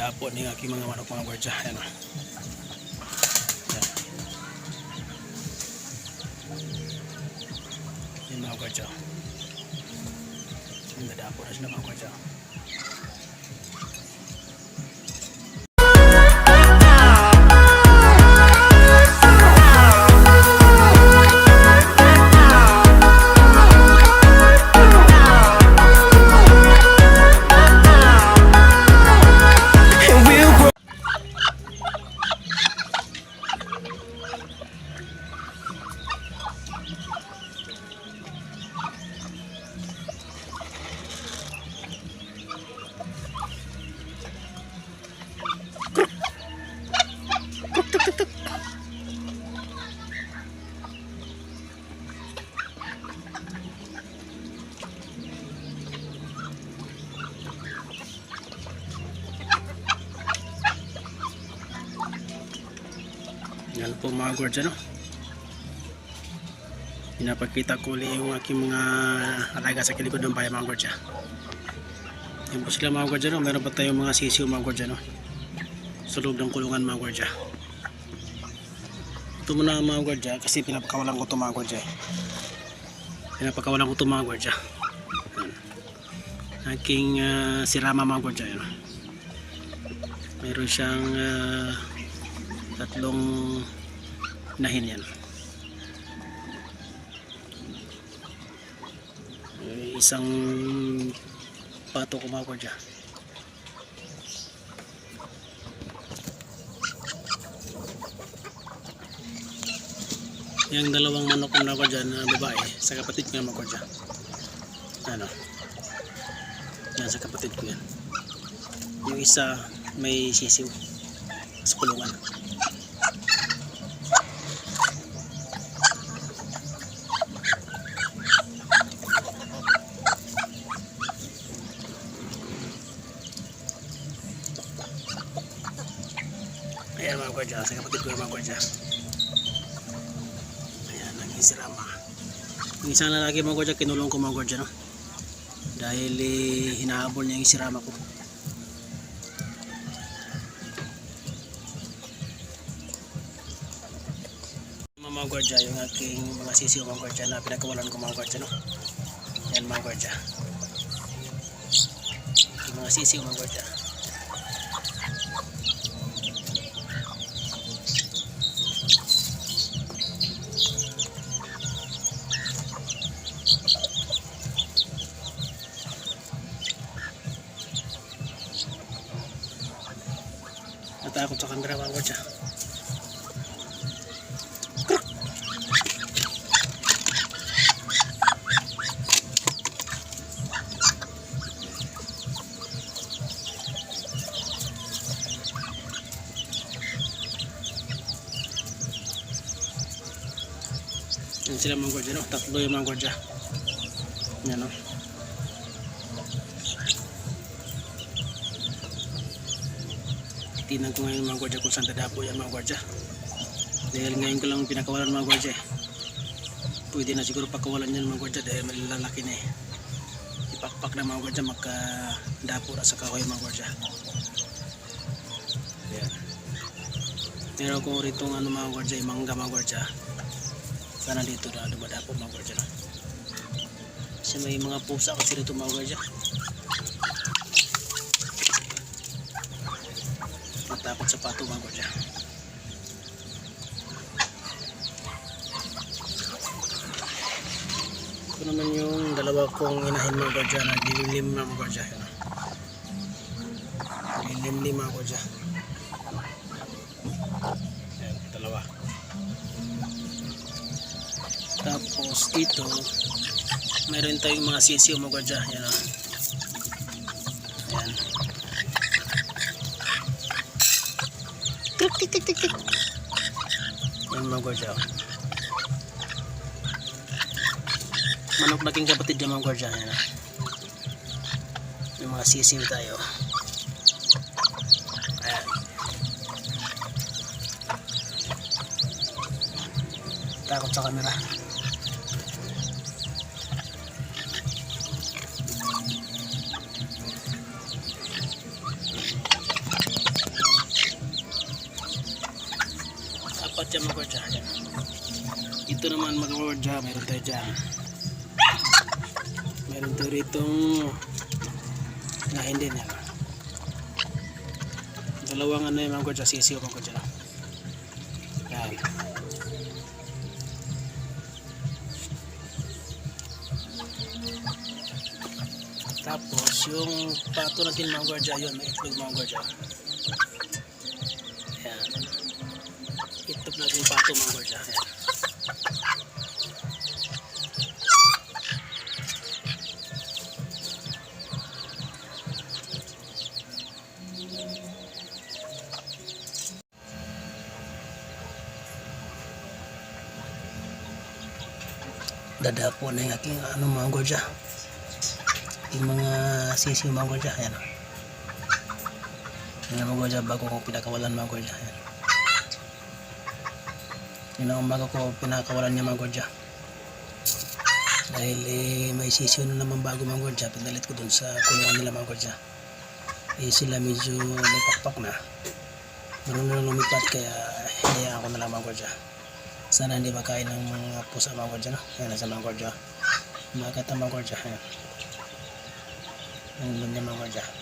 dadapo ng aking mga manok mga gwardiya. Ayan o. Ayan. Mga gwardiya. Ayan, dadapo na sila mga gwardiya. Yan po mga gwardiya no. Pinapakita ko ulit yung aking mga alaga sa kilikod ng bayan mga gwardiya. Yan po sila mga gwardiya no. Meron pa tayong mga sisiw mga gwardiya no. Sa loob ng kulungan mga gwardiya. Ito muna mga gwardiya kasi pinapakawalan ko ito mga gwardiya. Pinapakawalan ko ito mga gwardiya. Aking ah, sirama mga gwardiya. Yan. Meron siyang ah, tatlong nahin yan Eh, isang pato kumako dyan yung dalawang manok na ako dyan na babae sa kapatid ko naman ko dyan. Ano? Yan sa kapatid ko yan. Yung isa may sisiw. Sa kulungan. Ayan mga kwadya, sa kapatid ko mga kwadya. Isang lalaki mga kwadya, kinulong ko mga kwadya, no? Dahil eh, hinahabol niya yung sirama ko. Mga kwadya, yung aking mga sisiyo mga kwadya na pinagawalan ko mga kwadya, no? Ayan mga kwadya. Yung mga sisiyo mga kwadya. Natakot sa camera mga kwadya. Yan sila mga gwardiya, no? Tatlo yung mga gwardiya. Yan, no? Tinan ko ngayon mga gwardiya kung saan dadapo yan mga gwardiya. Dahil ngayon ko lang pinakawalan mga gwardiya. eh. Pwede na siguro pakawalan yan mga gwardiya dahil malalaki na eh. Ipakpak na mga gwardiya magkadapo na sa kahoy mga gwardiya. Yan. Meron ko rito ano mga gwardiya, yung mangga mga gwardiya sana dito na dumadapo mga gwardiya kasi may mga pusa kasi dito mga gwardiya matakot sa pato mga gwardiya ito naman yung dalawa kong inahin mga gwardiya na lilim mga gwardiya yun, no? lilim mga gwardiya Ayan, dalawa tapos dito, meron tayong mga sisiyo mga gwadya. Yan o. Tik, tik, tik, tik. Yan mga gwadya. Manok naging kapatid yung mga gwadya. Yan mga sisiyo tayo. Ayan. Takot sa camera. Siya mga gordya. Ayan. Ito naman mga gordya, mayroon tayo dyan. Mayroon tayo ritong ngahin din. Yan. Dalawang ano yung mga gordya, sisiyo mga gordya. Yan. Tapos yung pato natin mga gordya, yun, may itlog mga gordya. Itlog natin pato mga gordya. Yan. Dadapo na yung aking ano mga gordya. Yung mga sisiw mga gordya. Yan. Yan mga gordya bago ko pinakawalan mga gordya. Yan. Yun ang umaga ko pinakawalan niya mga gordya. Dahil eh, may sisiw na naman bago mga gordya. Pinalit ko dun sa kulungan nila mga gordya. Eh sila medyo may pakpak na. Marunong na lumipat kaya hinayaan ko na lang mga gordya. Sana hindi makain ng mga pusa mga gordya. No? Yan nasa mga gordya. Umagat ang mga gordya. Yan. Ang mga gordya.